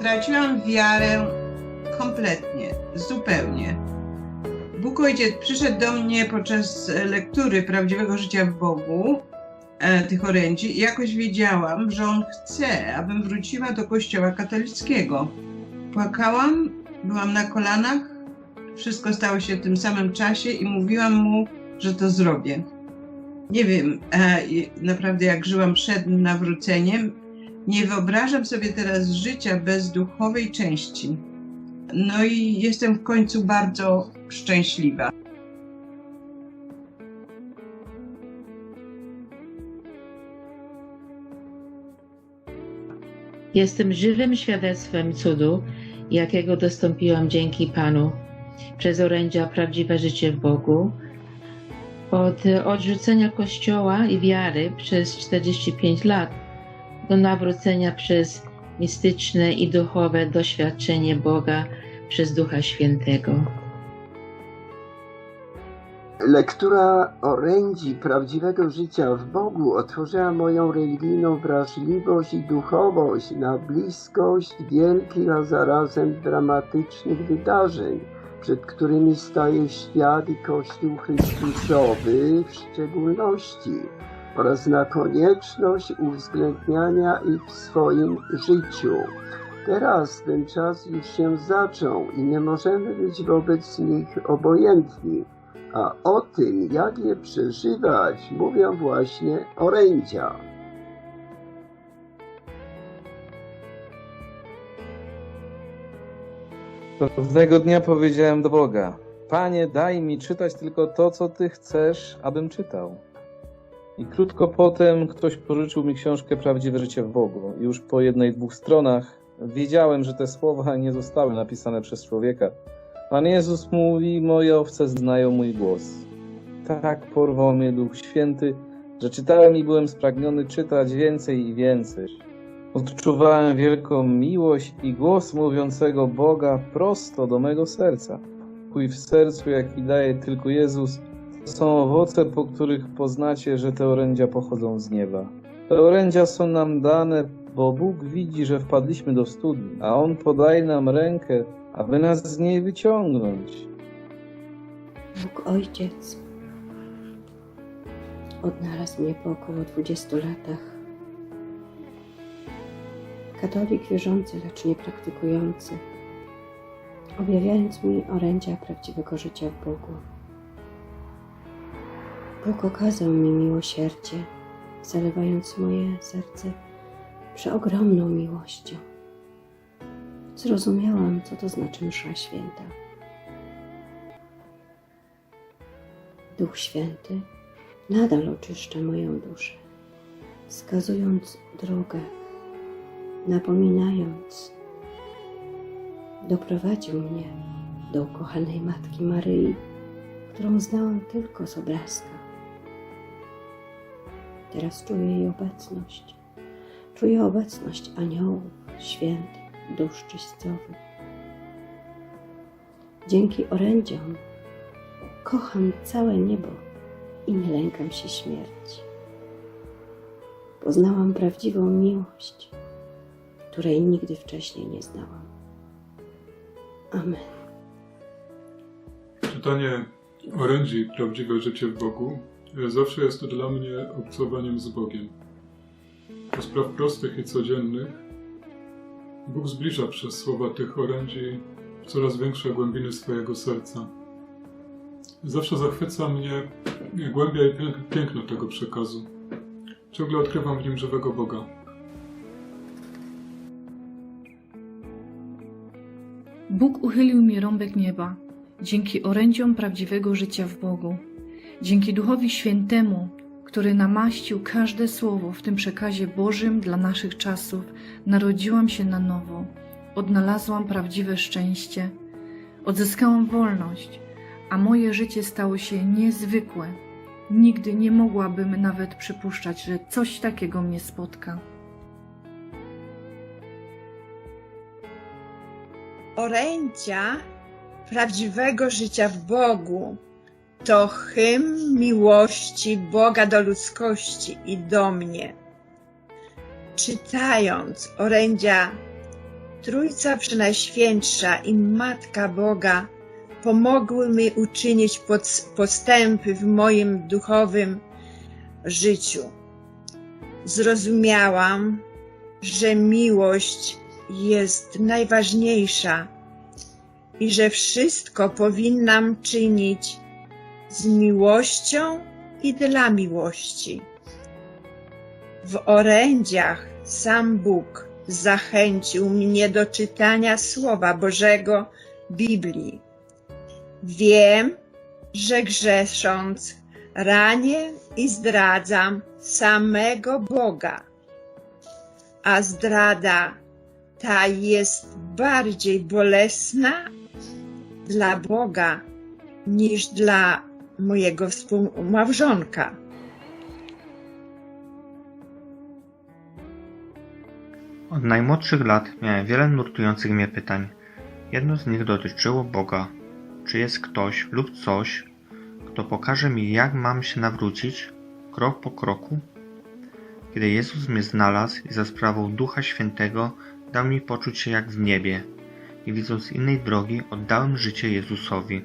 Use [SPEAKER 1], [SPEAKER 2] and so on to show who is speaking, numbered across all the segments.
[SPEAKER 1] Straciłam wiarę kompletnie, zupełnie. Bóg Ojciec przyszedł do mnie podczas lektury prawdziwego życia w Bogu, e, tych orędzi, i jakoś wiedziałam, że On chce, abym wróciła do Kościoła katolickiego. Płakałam, byłam na kolanach, wszystko stało się w tym samym czasie i mówiłam Mu, że to zrobię. Nie wiem e, naprawdę, jak żyłam przed nawróceniem, nie wyobrażam sobie teraz życia bez duchowej części. No i jestem w końcu bardzo szczęśliwa.
[SPEAKER 2] Jestem żywym świadectwem cudu, jakiego dostąpiłam dzięki Panu przez orędzia prawdziwe życie w Bogu. Od odrzucenia Kościoła i wiary przez 45 lat do nawrócenia przez mistyczne i duchowe doświadczenie Boga przez Ducha Świętego.
[SPEAKER 3] Lektura orędzi prawdziwego życia w Bogu otworzyła moją religijną wrażliwość i duchowość na bliskość wielkich, a zarazem dramatycznych wydarzeń, przed którymi staje świat i Kościół Chrystusowy w szczególności, oraz na konieczność uwzględniania ich w swoim życiu. Teraz ten czas już się zaczął i nie możemy być wobec nich obojętni. A o tym, jak je przeżywać, mówią właśnie orędzia.
[SPEAKER 4] Pewnego dnia powiedziałem do Boga: Panie, daj mi czytać tylko to, co Ty chcesz, abym czytał. I krótko potem ktoś pożyczył mi książkę Prawdziwe życie w Bogu. Już po jednej, dwóch stronach wiedziałem, że te słowa nie zostały napisane przez człowieka. Pan Jezus mówi: Moje owce znają mój głos. Tak porwał mnie Duch Święty, że czytałem i byłem spragniony czytać więcej i więcej. Odczuwałem wielką miłość i głos mówiącego Boga prosto do mego serca. Pokój w sercu, jaki daje tylko Jezus, są owoce, po których poznacie, że te orędzia pochodzą z nieba. Te orędzia są nam dane, bo Bóg widzi, że wpadliśmy do studni, a On podaje nam rękę, aby nas z niej wyciągnąć.
[SPEAKER 5] Bóg Ojciec odnalazł mnie po około 20 latach. Katolik wierzący, lecz nie praktykujący, objawiając mi orędzia prawdziwego życia w Bogu. Bóg okazał mi miłosierdzie, zalewając moje serce przeogromną miłością. Zrozumiałam, co to znaczy msza święta. Duch Święty nadal oczyszcza moją duszę, wskazując drogę, napominając, doprowadził mnie do ukochanej Matki Maryi, którą znałam tylko z obrazka. Teraz czuję jej obecność. Czuję obecność aniołów, świętych, dusz czyścowych. Dzięki orędziom kocham całe niebo i nie lękam się śmierci. Poznałam prawdziwą miłość, której nigdy wcześniej nie znałam. Amen.
[SPEAKER 6] Czytanie orędzi Prawdziwe Życie w Bogu zawsze jest dla mnie obcowaniem z Bogiem. Do spraw prostych i codziennych Bóg zbliża przez słowa tych orędzi coraz większe głębiny swojego serca. Zawsze zachwyca mnie głębia i pięk- piękno tego przekazu. Ciągle odkrywam w nim żywego Boga.
[SPEAKER 7] Bóg uchylił mi rąbek nieba dzięki orędziom prawdziwego życia w Bogu, dzięki Duchowi Świętemu, który namaścił każde słowo w tym przekazie Bożym dla naszych czasów. Narodziłam się na nowo, odnalazłam prawdziwe szczęście, odzyskałam wolność, a moje życie stało się niezwykłe. Nigdy nie mogłabym nawet przypuszczać, że coś takiego mnie spotka.
[SPEAKER 8] orędzia prawdziwego życia w Bogu to hymn miłości Boga do ludzkości i do mnie. Czytając orędzia Trójca Przenajświętsza i Matka Boga pomogły mi uczynić postępy w moim duchowym życiu. Zrozumiałam, że miłość jest najważniejsza i że wszystko powinnam czynić z miłością i dla miłości. W orędziach sam Bóg zachęcił mnie do czytania Słowa Bożego Biblii. Wiem, że grzesząc ranię i zdradzam samego Boga, a zdrada ta jest bardziej bolesna dla Boga niż dla mojego współmałżonka.
[SPEAKER 9] Od najmłodszych lat miałem wiele nurtujących mnie pytań. Jedno z nich dotyczyło Boga. Czy jest ktoś lub coś, kto pokaże mi, jak mam się nawrócić, krok po kroku? Kiedy Jezus mnie znalazł i za sprawą Ducha Świętego dał mi poczuć się jak w niebie i widząc innej drogi, oddałem życie Jezusowi.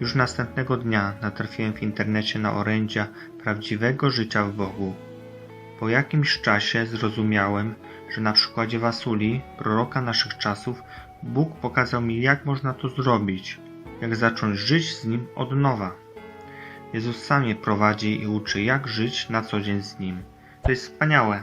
[SPEAKER 9] Już następnego dnia natrafiłem w internecie na orędzia prawdziwego życia w Bogu. Po jakimś czasie zrozumiałem, że na przykładzie Wasuli, proroka naszych czasów, Bóg pokazał mi, jak można to zrobić, jak zacząć żyć z Nim od nowa. Jezus sam je prowadzi i uczy, jak żyć na co dzień z Nim. To jest wspaniałe.